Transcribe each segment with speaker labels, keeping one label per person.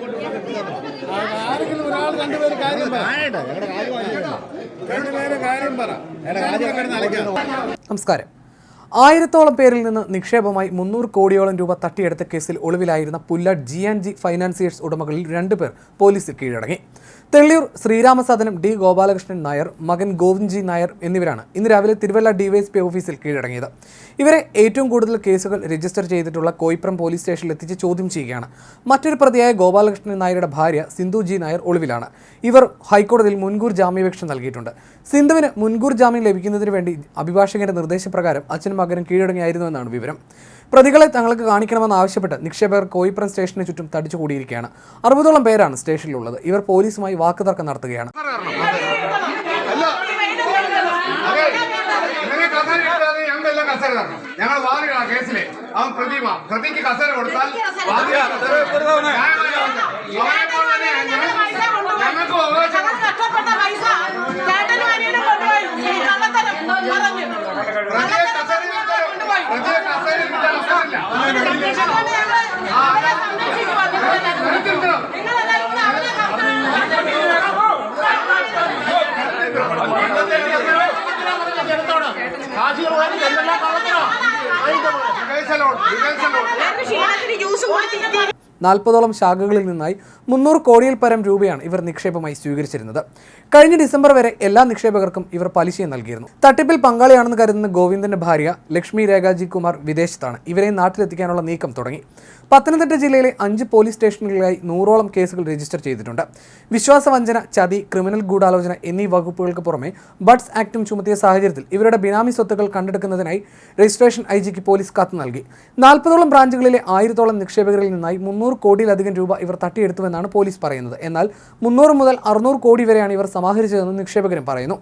Speaker 1: നമുക്ക് കണക്ക്
Speaker 2: ആരെങ്കിലും ഒരാൾ കാര്യം കാര്യം പറ
Speaker 3: നമസ്കാരം. ആയിരത്തോളം പേരിൽ നിന്ന് നിക്ഷേപമായി മുന്നൂറ് കോടിയോളം രൂപ തട്ടിയെടുത്ത കേസിൽ ഒളിവിലായിരുന്ന Pullad G and G financiers ഉടമകളിൽ രണ്ടുപേർ പോലീസിൽ കീഴടങ്ങി. തെള്ളിയൂർ ശ്രീരാമസാധനം ഡി ഗോപാലകൃഷ്ണൻ നായർ മകൻ ഗോവിന്ദ്ജി നായർ എന്നിവരാണ് ഇന്ന് രാവിലെ തിരുവല്ല ഡിവൈഎസ്പി ഓഫീസിൽ കീഴടങ്ങിയത്. ഇവരെ ഏറ്റവും കൂടുതൽ കേസുകൾ രജിസ്റ്റർ ചെയ്തിട്ടുള്ള കോയിപ്രം പോലീസ് സ്റ്റേഷനിൽ എത്തിച്ച് ചോദ്യം ചെയ്യുകയാണ്. മറ്റൊരു പ്രതിയായ ഗോപാലകൃഷ്ണൻ നായരുടെ ഭാര്യ സിന്ധുജി നായർ ഒളിവിലാണ്. ഇവർ ഹൈക്കോടതിയിൽ മുൻകൂർ ജാമ്യപേക്ഷ നൽകിയിട്ടുണ്ട്. സിന്ധുവിന് മുൻകൂർ ജാമ്യം ലഭിക്കുന്നതിന് വേണ്ടി അഭിഭാഷകന്റെ നിർദ്ദേശപ്രകാരം അച്ഛനും മകനും കീഴടങ്ങിയായിരുന്നു എന്നാണ് വിവരം. പ്രതികളെ തങ്ങൾക്ക് കാണിക്കണമെന്ന് ആവശ്യപ്പെട്ട് നിക്ഷേപകർ കോയിപ്പുറം സ്റ്റേഷന് ചുറ്റും തടിച്ചുകൂടിയിരിക്കുകയാണ് അറുപതോളം പേരാണ് സ്റ്റേഷനിലുള്ളത്. ഇവർ പോലീസുമായി വാക്കുതർക്കം നടത്തുകയാണ്.
Speaker 2: ഞങ്ങൾ കേസിലെ. അവൻ പ്രതിമ. പ്രതിക്ക് കസേര കൊടുത്താൽ
Speaker 4: ജ്യൂസ് കൊടുത്തിട്ട്
Speaker 3: നാൽപ്പതോളം ശാഖകളിൽ നിന്നായി മുന്നൂറ് കോടിയിൽ പരം രൂപയാണ് ഇവർ നിക്ഷേപമായി സ്വീകരിച്ചിരുന്നത്. കഴിഞ്ഞ ഡിസംബർ വരെ എല്ലാ നിക്ഷേപകർക്കും ഇവർ പലിശയും നൽകിയിരുന്നു. തട്ടിപ്പിൽ പങ്കാളിയാണെന്ന് കരുതുന്ന ഗോവിന്ദന്റെ ഭാര്യ ലക്ഷ്മി രേഖാജി കുമാർ വിദേശത്താണ്. ഇവരെ നാട്ടിലെത്തിക്കാനുള്ള നീക്കം തുടങ്ങി. പത്തനംതിട്ട ജില്ലയിലെ അഞ്ച് പോലീസ് സ്റ്റേഷനുകളിലായി നൂറോളം കേസുകൾ രജിസ്റ്റർ ചെയ്തിട്ടുണ്ട്. വിശ്വാസവഞ്ചന ചതി ക്രിമിനൽ ഗൂഢാലോചന എന്നീ വകുപ്പുകൾക്ക് പുറമെ ബഡ്സ് ആക്ടും ചുമത്തിയ സാഹചര്യത്തിൽ ഇവരുടെ ബിനാമി സ്വത്തുക്കൾ കണ്ടെടുക്കുന്നതിനായി രജിസ്ട്രേഷൻ ഐ ജിക്ക് പോലീസ് കത്ത് നൽകി. നാൽപ്പതോളം ബ്രാഞ്ചുകളിലെ ആയിരത്തോളം നിക്ഷേപകരിൽ നിന്നായി മുന്നൂറ് കോടിയിലധികം രൂപ ഇവർ തട്ടിയെടുത്തുവെന്നാണ് പോലീസ് പറയുന്നത്. എന്നാൽ മുന്നൂറ് മുതൽ അറുന്നൂറ് കോടി വരെയാണ് ഇവർ സമാഹരിച്ചതെന്ന് നിക്ഷേപകരും പറയുന്നു.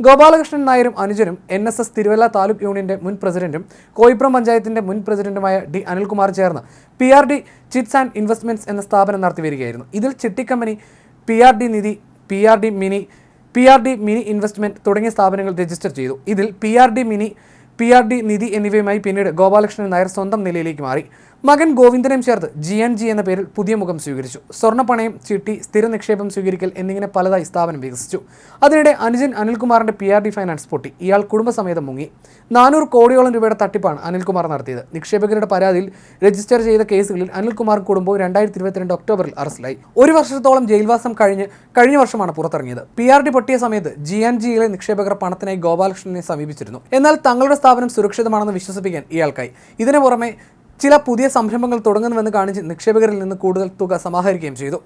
Speaker 3: ഗോപാലകൃഷ്ണൻ നായരും അനുജനും N S S Thiruvalla taluk യൂണിയന്റെ മുൻ പ്രസിഡന്റും കോയിപ്രം പഞ്ചായത്തിന്റെ മുൻ പ്രസിഡന്റുമായ ഡി അനിൽകുമാർ ചേർന്ന് P R D chits and investments എന്ന സ്ഥാപനം നടത്തി വരികയായിരുന്നു. ഇതിൽ ചിട്ടിക്കമ്പനി P R D Nidhi P R D mini P R D mini investment തുടങ്ങിയ സ്ഥാപനങ്ങൾ രജിസ്റ്റർ ചെയ്തു. ഇതിൽ P R D mini P R D Nidhi എന്നിവയുമായി പിന്നീട് ഗോപാലകൃഷ്ണൻ നായർ സ്വന്തം നിലയിലേക്ക് മാറി. മകൻ ഗോവിന്ദനെയും ചേർത്ത് ജി എൻ ജി എന്ന പേരിൽ പുതിയ മുഖം സ്വീകരിച്ചു. സ്വർണപ്പണയം ചിട്ടി സ്ഥിര നിക്ഷേപം സ്വീകരിക്കൽ എന്നിങ്ങനെ പലതായി സ്ഥാപനം വികസിച്ചു. അതിനിടെ അനുജൻ അനിൽകുമാറിന്റെ പി ആർ ഡി ഫൈനാൻസ് പൊട്ടി. ഇയാൾ കുടുംബസമേതം മുങ്ങി. നാനൂറ് കോടിയോളം രൂപയുടെ തട്ടിപ്പാണ് അനിൽകുമാർ നടത്തിയത്. നിക്ഷേപകരുടെ പരാതിയിൽ രജിസ്റ്റർ ചെയ്ത കേസുകളിൽ അനിൽകുമാർ കുടുംബവും രണ്ടായിരത്തി ഇരുപത്തിരണ്ട് ഒക്ടോബറിൽ അറസ്റ്റിലായി. ഒരു വർഷത്തോളം ജയിൽവാസം കഴിഞ്ഞ് കഴിഞ്ഞ വർഷമാണ് പുറത്തിറങ്ങിയത്. പി ആർ ഡി പൊട്ടിയ സമയത്ത് ജി എൻ ജിയിലെ നിക്ഷേപകർ പണത്തിനായി ഗോപാലകൃഷ്ണനെ സമീപിച്ചിരുന്നു. എന്നാൽ തങ്ങളുടെ സ്ഥാപനം സുരക്ഷിതമാണെന്ന് വിശ്വസിപ്പിക്കാൻ ഇയാൾക്കായി. ഇതിനു പുറമെ ചില പുതിയ സംരംഭങ്ങൾ തുടങ്ങുന്നുവെന്ന് കാണിച്ച് നിക്ഷേപകരിൽ നിന്ന് കൂടുതൽ തുക സമാഹരിക്കുകയും ചെയ്തു.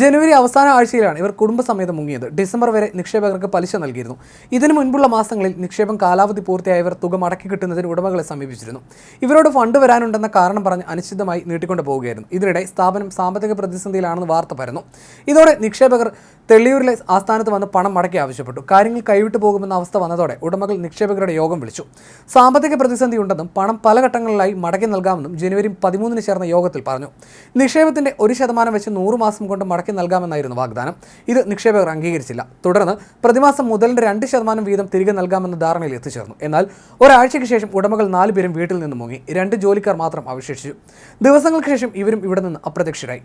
Speaker 3: ജനുവരി അവസാന ആഴ്ചയിലാണ് ഇവർ കുടുംബസമേതം മുങ്ങിയത്. ഡിസംബർ വരെ നിക്ഷേപകർക്ക് പലിശ നൽകിയിരുന്നു. ഇതിനു മുൻപുള്ള മാസങ്ങളിൽ നിക്ഷേപം കാലാവധി പൂർത്തിയായവർ തുക മടക്കി കിട്ടുന്നതിന് ഉടമകളെ സമീപിച്ചിരുന്നു. ഇവരോട് ഫണ്ട് വരാനുണ്ടെന്ന കാരണം പറഞ്ഞ് അനിശ്ചിതമായി നീട്ടിക്കൊണ്ടു പോവുകയായിരുന്നു. ഇതിനിടെ സ്ഥാപനം സാമ്പത്തിക പ്രതിസന്ധിയിലാണെന്ന് വാർത്ത പരന്നു. ഇതോടെ നിക്ഷേപകർ തെള്ളിയൂരിലെ ആസ്ഥാനത്ത് വന്ന് പണം മടക്കി ആവശ്യപ്പെട്ടു. കാര്യങ്ങൾ കൈവിട്ടു പോകുമെന്ന അവസ്ഥ വന്നതോടെ ഉടമകൾ നിക്ഷേപകരുടെ യോഗം വിളിച്ചു. സാമ്പത്തിക പ്രതിസന്ധി ഉണ്ടെന്നും പണം പല ഘട്ടങ്ങളിലായി മടക്കി നൽകാമെന്നും ജനുവരി പതിമൂന്നിന് ചേർന്ന യോഗത്തിൽ പറഞ്ഞു നിക്ഷേപത്തിന്റെ ഒരു ശതമാനം വെച്ച് നൂറ് മാസം കൊണ്ട് മടക്കി നൽകാമെന്നായിരുന്നു വാഗ്ദാനം. ഇത് നിക്ഷേപകർ അംഗീകരിച്ചില്ല. തുടർന്ന് പ്രതിമാസം മുതലിന്റെ രണ്ട് ശതമാനം വീതം തിരികെ നൽകാമെന്ന ധാരണയിൽ എത്തിച്ചേർന്നു. എന്നാൽ ഒരാഴ്ചയ്ക്ക് ശേഷം ഉടമകൾ നാല് പേരും വീട്ടിൽ നിന്ന് മുങ്ങി. രണ്ട് ജോലിക്കാർ മാത്രം അവശേഷിച്ചു. ദിവസങ്ങൾക്ക് ശേഷം ഇവരും ഇവിടെ നിന്ന് അപ്രത്യക്ഷരായി.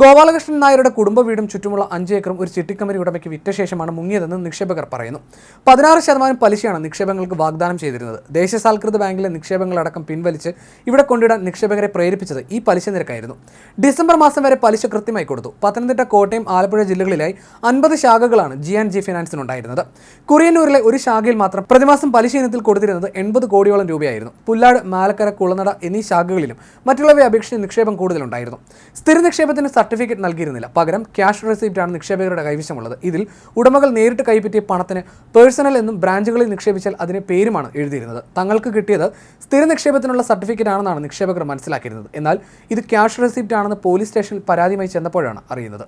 Speaker 3: ഗോപാലകൃഷ്ണൻ നായരുടെ കുടുംബ വീടും ചുറ്റുമുള്ള അഞ്ച് ഏക്കറും ഒരു ചിട്ടിക്കമ്പനി ഉടമയ്ക്ക് വിറ്റ ശേഷമാണ് മുങ്ങിയതെന്ന് നിക്ഷേപകർ പറയുന്നു. പതിനാറ് ശതമാനം പലിശയാണ് നിക്ഷേപങ്ങൾക്ക് വാഗ്ദാനം ചെയ്തിരുന്നത്. ദേശസാൽകൃത ബാങ്കിലെ നിക്ഷേപങ്ങളടക്കം പിൻവലിച്ച് ഇവിടെ കൊണ്ടിടാൻ നിക്ഷേപകരെ പ്രേരിപ്പിച്ചത് ഈ പലിശ നിരക്കായിരുന്നു. ഡിസംബർ മാസം വരെ പലിശ കൃത്യമായി കൊടുത്തു. പത്തനംതിട്ട കോട്ടയം ആലപ്പുഴ ജില്ലകളിലായി അൻപത് ശാഖകളാണ് ജി ആൻഡ് ജി ഫിനാൻസിനുണ്ടായിരുന്നത്. കുറിയന്നൂരിലെ ഒരു ശാഖയിൽ മാത്രം പ്രതിമാസം പലിശ ഇനത്തിൽ കൊടുത്തിരുന്നത് എൺപത് കോടിയോളം രൂപയായിരുന്നു. പുല്ലാട് മാലക്കര കുളനട എന്നീ ശാഖകളിലും മറ്റുള്ളവയെ അപേക്ഷിച്ച് നിക്ഷേപം കൂടുതലുണ്ടായിരുന്നു. സ്ഥിര നിക്ഷേപത്തിന് സർട്ടിഫിക്കറ്റ് നൽകിയിരുന്നില്ല. പകരം ക്യാഷ് റെസിപ്റ്റാണ് നിക്ഷേപകരുടെ കൈവശമുള്ളത്. ഇതിൽ ഉടമകൾ നേരിട്ട് കൈപ്പറ്റിയ പണത്തിന് പേഴ്സണൽ എന്നും ബ്രാഞ്ചുകളിൽ നിക്ഷേപിച്ചാൽ അതിന് പേരുമാണ് എഴുതിയിരുന്നത്. തങ്ങൾക്ക് കിട്ടിയത് സ്ഥിര നിക്ഷേപത്തിനുള്ള സർട്ടിഫിക്കറ്റ് ആണെന്നാണ് നിക്ഷേപകർ മനസ്സിലാക്കിയിരുന്നത്. എന്നാൽ ഇത് ക്യാഷ് റെസിപ്റ്റ് ആണെന്ന് പോലീസ് സ്റ്റേഷനിൽ പരാതിയുമായി ചെന്നപ്പോഴാണ് അറിയുന്നത്.